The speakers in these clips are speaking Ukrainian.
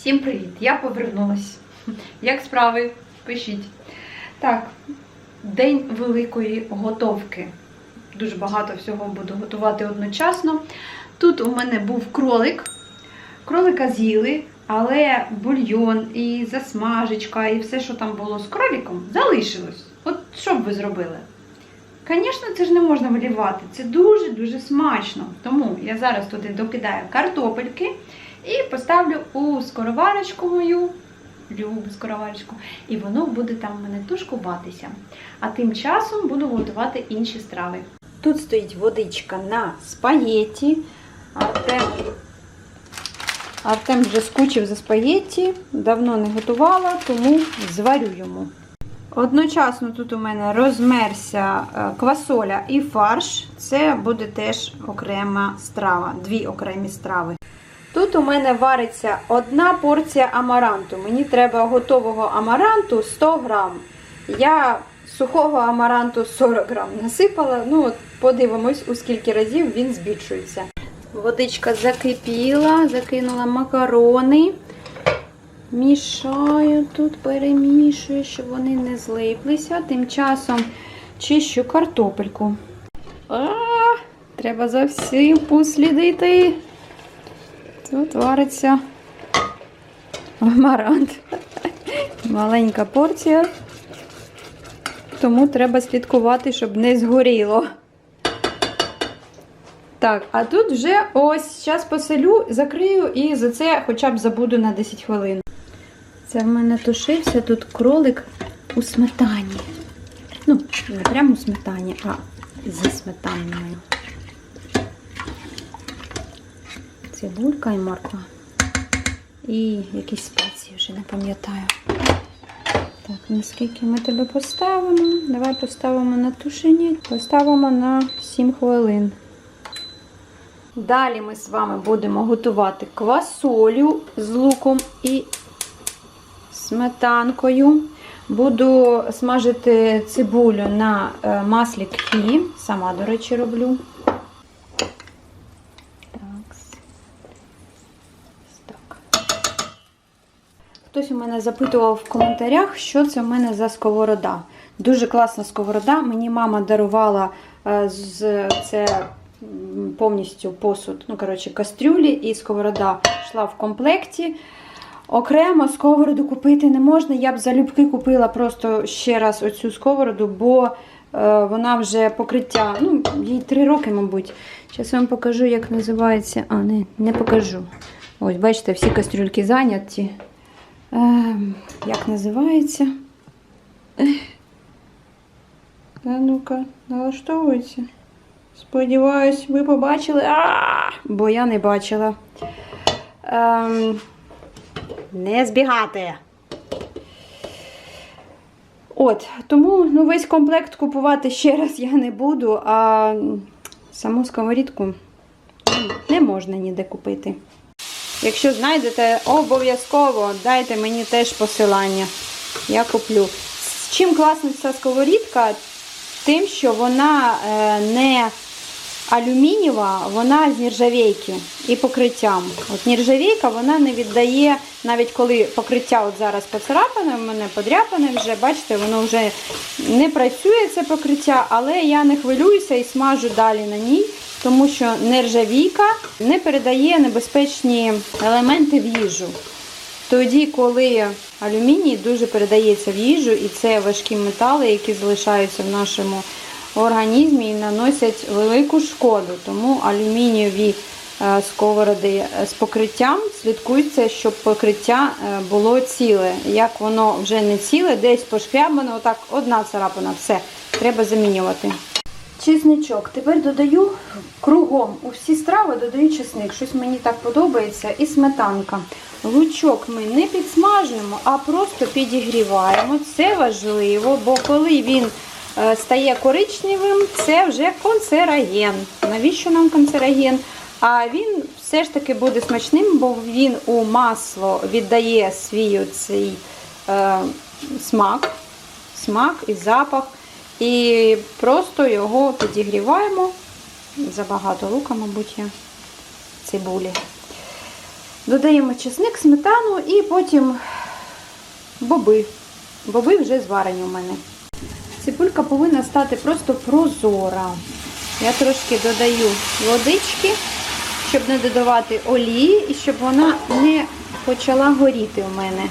Всім привіт! Я повернулась. Як справи? Пишіть. Так, день великої готовки. Дуже багато всього буду готувати одночасно. Тут у мене був кролик. Кролика з'їли, але бульйон і засмажечка, і все, що там було з кроликом, залишилось. От що б ви зробили? Звісно, це ж не можна вилівати. Це дуже-дуже смачно. Тому я зараз туди докидаю картопельки і поставлю у скороварочку мою. Любу скороварочку. І воно буде там в мене тушкуватися. А тим часом буду готувати інші страви. Тут стоїть водичка на спагетті. Артем, Артем вже скучив за спагетті, давно не готувала, тому зварю йому. Одночасно тут у мене розмерся е, квасоля і фарш. Це буде теж окрема страва, дві окремі страви. Тут у мене вариться одна порція амаранту. Мені треба готового амаранту 100 грам. Я сухого амаранту 40 грам насипала. Ну, от подивимось, у скільки разів він збільшується. Водичка закипіла, закинула макарони. Мішаю тут, перемішую, щоб вони не злиплися. Тим часом чищу картопельку. А, треба за всім послідити. Тут вариться амарант. Маленька порція. Тому треба слідкувати, щоб не згоріло. Так, а тут вже ось зараз поселю, закрию і за це хоча б забуду на 10 хвилин. Це в мене тушився тут кролик у сметані. Ну, не прямо у сметані, а зі сметаною. Цибулька і морква. І якісь спеції вже не пам'ятаю. Так, наскільки ми тебе поставимо? Давай поставимо на тушені, поставимо на 7 хвилин. Далі ми з вами будемо готувати квасолю з луком і сметанкою. Буду смажити цибулю на е, маслі кхі. Сама, до речі, роблю. Такс. Ось так. Хтось у мене запитував в коментарях, що це в мене за сковорода. Дуже класна сковорода. Мені мама дарувала е, з це повністю посуд, ну, коротше, кастрюлі і сковорода йшла в комплекті. Окремо сковороду купити не можна. Я б залюбки купила просто ще раз оцю сковороду, бо е, вона вже покриття, ну, їй три роки, мабуть. Зараз вам покажу, як називається. А, не, не покажу. Ось, бачите, всі кастрюльки зайняті. Е, як називається? А ну-ка, налаштовується. Сподіваюсь, ви побачили. А, бо я не бачила. Ем, не збігати. От, тому ну, весь комплект купувати ще раз я не буду, а саму сковорідку не можна ніде купити. Якщо знайдете, обов'язково дайте мені теж посилання. Я куплю. Чим класна ця сковорідка? Тим, що вона е, не алюмінієва, вона з нержавійки і покриттям. От нержавійка вона не віддає, навіть коли покриття от зараз поцарапане, в мене подряпане вже, бачите, воно вже не працює це покриття, але я не хвилююся і смажу далі на ній, тому що нержавійка не передає небезпечні елементи в їжу. Тоді, коли алюміній дуже передається в їжу, і це важкі метали, які залишаються в нашому організмі і наносять велику шкоду. Тому алюмінієві е, сковороди з покриттям слідкується, щоб покриття е, було ціле. Як воно вже не ціле, десь пошкрябано, отак одна царапина, все, треба замінювати. Чесничок. Тепер додаю кругом у всі страви додаю чесник. Щось мені так подобається. І сметанка. Лучок ми не підсмажуємо, а просто підігріваємо. Це важливо, бо коли він е, стає коричневим, це вже канцероген. Навіщо нам канцероген? А він все ж таки буде смачним, бо він у масло віддає свій оцей е, смак, смак і запах. І просто його підігріваємо. Забагато лука, мабуть, є цибулі. Додаємо чесник, сметану і потім боби. Боби вже зварені у мене. Цибулька повинна стати просто прозора. Я трошки додаю водички, щоб не додавати олії і щоб вона не почала горіти у мене.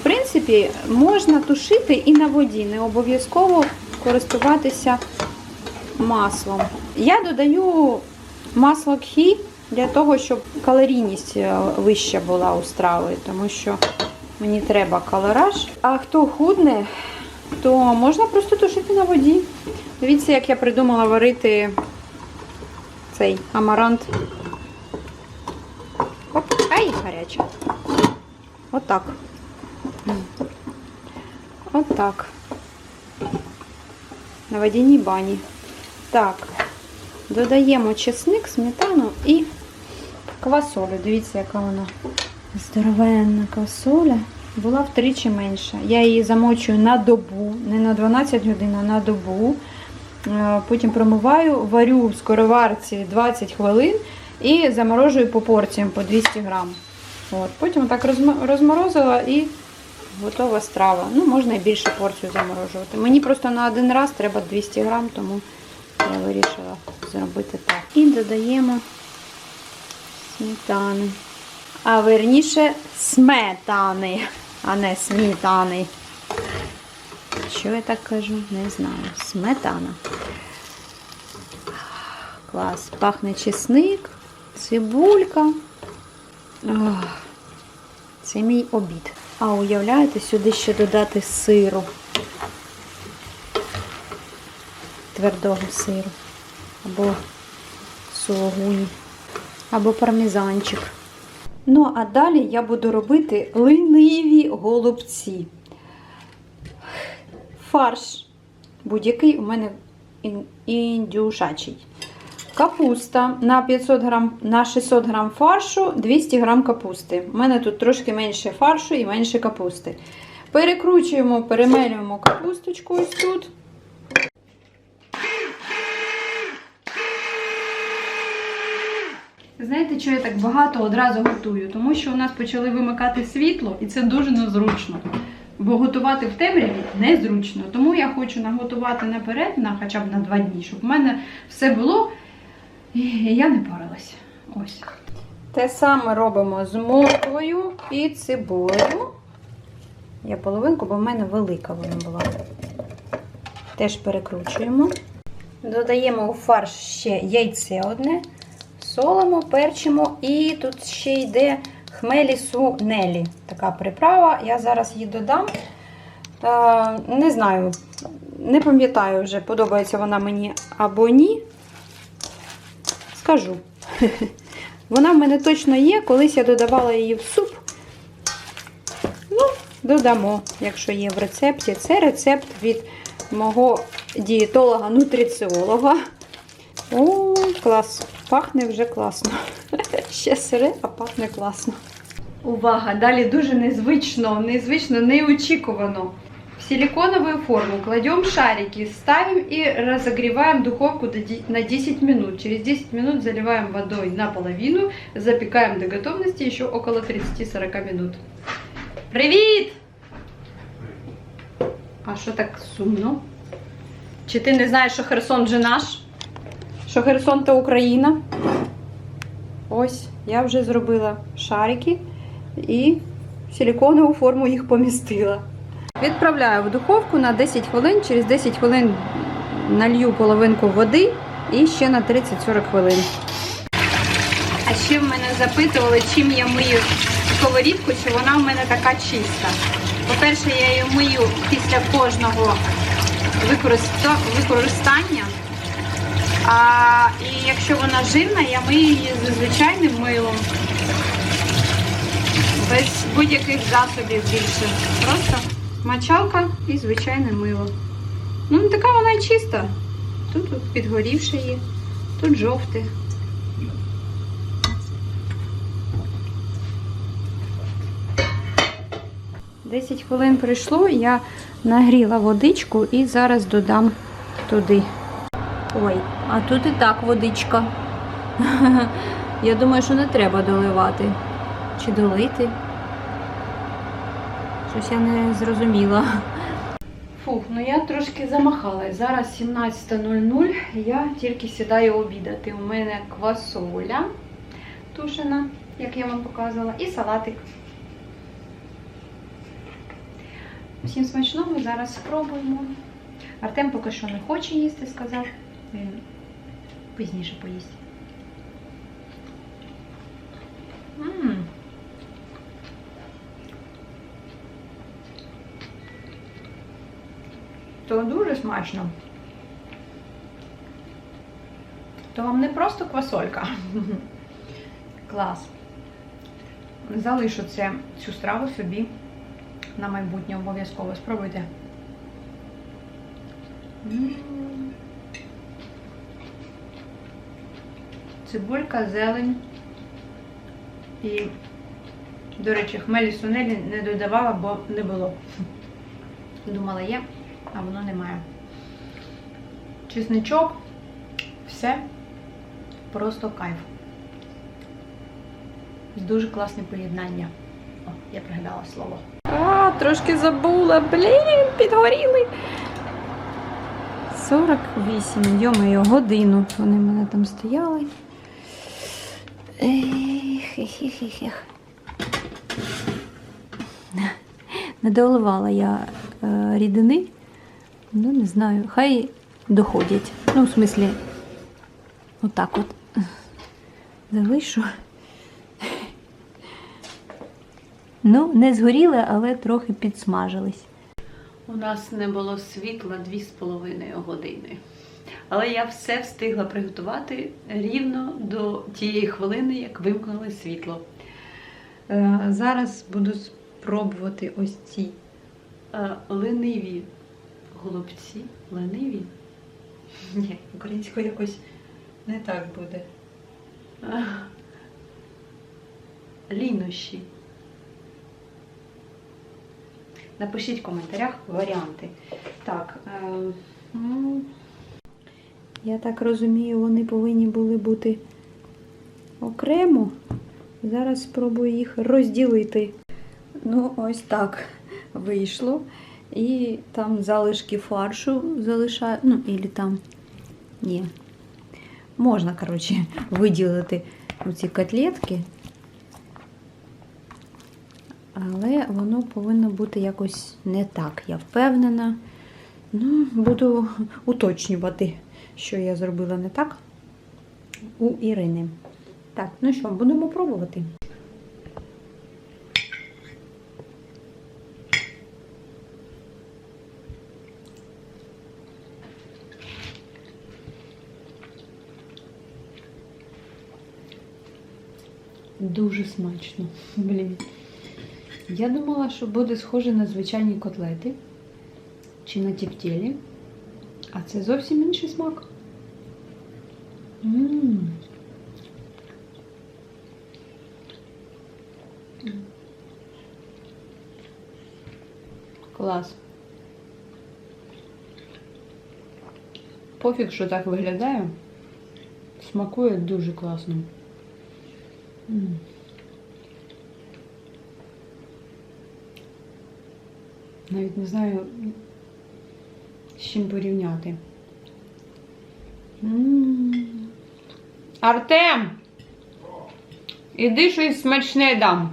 В принципі, можна тушити і на воді, не обов'язково користуватися маслом. Я додаю масло кхі для того, щоб калорійність е, вища була у страви, тому що мені треба калораж. А хто худне, то можна просто тушити на воді. Дивіться, як я придумала варити цей амарант. Оп, ай, гаряче. Отак. Отак. На водяній бані. Так, додаємо чесник, сметану і квасолю. Дивіться, яка вона здоровенна квасоля. Була втричі менша. Я її замочую на добу, не на 12 годин, а на добу. Е, Потім промиваю, варю в скороварці 20 хвилин і заморожую по порціям по 200 грам. От. Потім так розморозила і готова страва. Ну, можна і більше порцію заморожувати. Мені просто на один раз треба 200 грам, тому я вирішила зробити так. І додаємо сметани. А верніше сметани, а не смітани. Що я так кажу? Не знаю. Сметана. Клас. Пахне чесник, цибулька. Ах, Це мій обід. А уявляєте, сюди ще додати сиру. Твердого сиру. Або сулугуні. Або пармезанчик. Ну, а далі я буду робити лениві голубці. Фарш будь-який у мене індюшачий. Капуста на 500 грам, на 600 грам фаршу 200 грам капусти. У мене тут трошки менше фаршу і менше капусти. Перекручуємо, перемелюємо капусточку ось тут. Знаєте, що я так багато одразу готую? Тому що у нас почали вимикати світло, і це дуже незручно. Бо готувати в темряві незручно. Тому я хочу наготувати наперед, на хоча б на два дні, щоб в мене все було і я не парилась. Ось. Те саме робимо з морквою і цибулею. Я половинку, бо в мене велика вона була. Теж перекручуємо. Додаємо у фарш ще яйце одне, солимо, перчимо, і тут ще йде хмелі сунелі. Така приправа. Я зараз її додам. Е, не знаю, не пам'ятаю вже, подобається вона мені або ні. Скажу. Вона в мене точно є, колись я додавала її в суп. Ну, додамо, якщо є в рецепті. Це рецепт від мого дієтолога-нутриціолога. О, клас! Пахне вже класно. Ще сире, а пахне класно. Увага! Далі дуже незвично, незвично, неочікувано. Силиконовую форму кладем шарики, ставим и разогреваем духовку на 10 минут. Через 10 минут заливаем водой наполовину, запекаем до готовности еще около 30-40 минут. Привіт! А що так сумно? Чи ти не знаєш, що Херсон вже наш? Що Херсон то Україна? Ось, я вже зробила шарики і в силиконову форму їх помістила. Відправляю в духовку на 10 хвилин. Через 10 хвилин налью половинку води і ще на 30-40 хвилин. А ще в мене запитували, чим я мию сковорідку, чи вона в мене така чиста. По-перше, я її мию після кожного використання. А, і якщо вона жирна, я мию її з звичайним милом. Без будь-яких засобів більше. Просто мочалка і звичайне мило. Ну, не така вона і чиста. Тут от підгорівше є, тут жовте. Десять хвилин пройшло, я нагріла водичку і зараз додам туди. Ой, а тут і так водичка. Я думаю, що не треба доливати. Чи долити? Щось я не зрозуміла. Фух, ну я трошки замахалась. Зараз 17.00, я тільки сідаю обідати. У мене квасоля тушена, як я вам показувала, і салатик. Всім смачного, зараз спробуємо. Артем поки що не хоче їсти, сказав. Він пізніше поїсть. М. То дуже смачно. То вам не просто квасолька. Клас. Залишу це, цю страву собі на майбутнє обов'язково. Спробуйте. Цибулька, зелень. І, до речі, хмелі сунелі не додавала, бо не було. Думала, є, а воно немає. Чесничок, все просто кайф. Дуже класне поєднання. О, я пригадала слово. А, трошки забула. Блін, підгоріли. 48, йомаю, годину. Вони в мене там стояли. Ех, ех, ех, ех, ех. Не доливала я е, рідини. Ну, не знаю, хай доходять. Ну, в смислі, отак от. Залишу. Ну, не згоріли, але трохи підсмажились. У нас не було світла 2,5 години. Але я все встигла приготувати рівно до тієї хвилини, як вимкнули світло. Е, Зараз буду спробувати ось ці е, лениві голубці. Лениві? Ні, українською якось не так буде. Лінощі. Напишіть в коментарях варіанти. Так, е, ну, я так розумію, вони повинні були бути окремо. Зараз спробую їх розділити. Ну, ось так вийшло. І там залишки фаршу залишаю. Ну, і там. Ні. Можна, коротше, виділити оці котлетки. Але воно повинно бути якось не так, я впевнена. Ну, буду уточнювати, що я зробила не так у Ірини. Так, ну що, будемо пробувати. Дуже смачно. Блін. Я думала, що буде схоже на звичайні котлети чи на тівтєлі, а це зовсім інший смак. М. Клас. Пофіг, що так виглядає. Смакує дуже класно. М. Навіть не знаю, з чим порівняти. М. Артем! Іди щось смачне дам.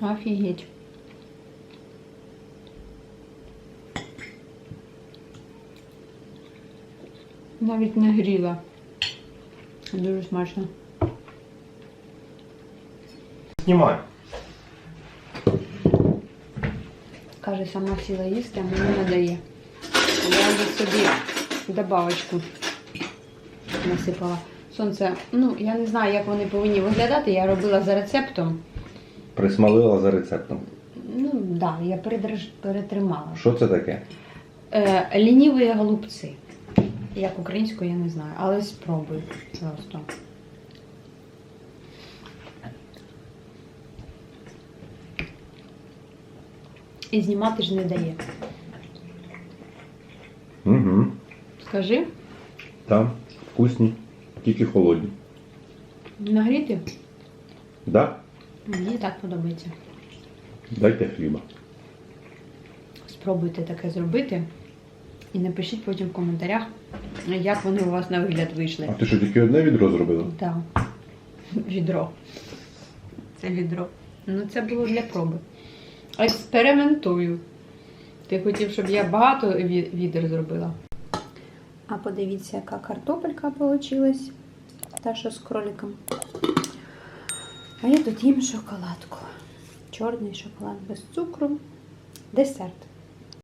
Офігеть. Навіть не гріла. Дуже смачно. Знімай. Каже, сама сіла їсти, а мені не дає. Я вже собі добавочку насипала. Сонце, ну я не знаю, як вони повинні виглядати. Я робила за рецептом. Присмалила за рецептом. Ну, так, да, я передрж... перетримала. Що це таке? Е, лініві голубці. Як українською, я не знаю, але спробуй просто. І знімати ж не дає. Угу. Скажи. Там. Вкусні, тільки холодні. Нагріти? Да? Мені так подобається. Дайте хліба. Спробуйте таке зробити. І напишіть потім в коментарях, як вони у вас на вигляд вийшли. А ти що, тільки одне відро зробила? Так. Відро. Це відро. Ну, це було для проби. Експериментую. Ти хотів, щоб я багато ві- відер зробила. А подивіться, яка картопелька вийшла. Та, що з кроликом. А я тут їм шоколадку. Чорний шоколад без цукру. Десерт.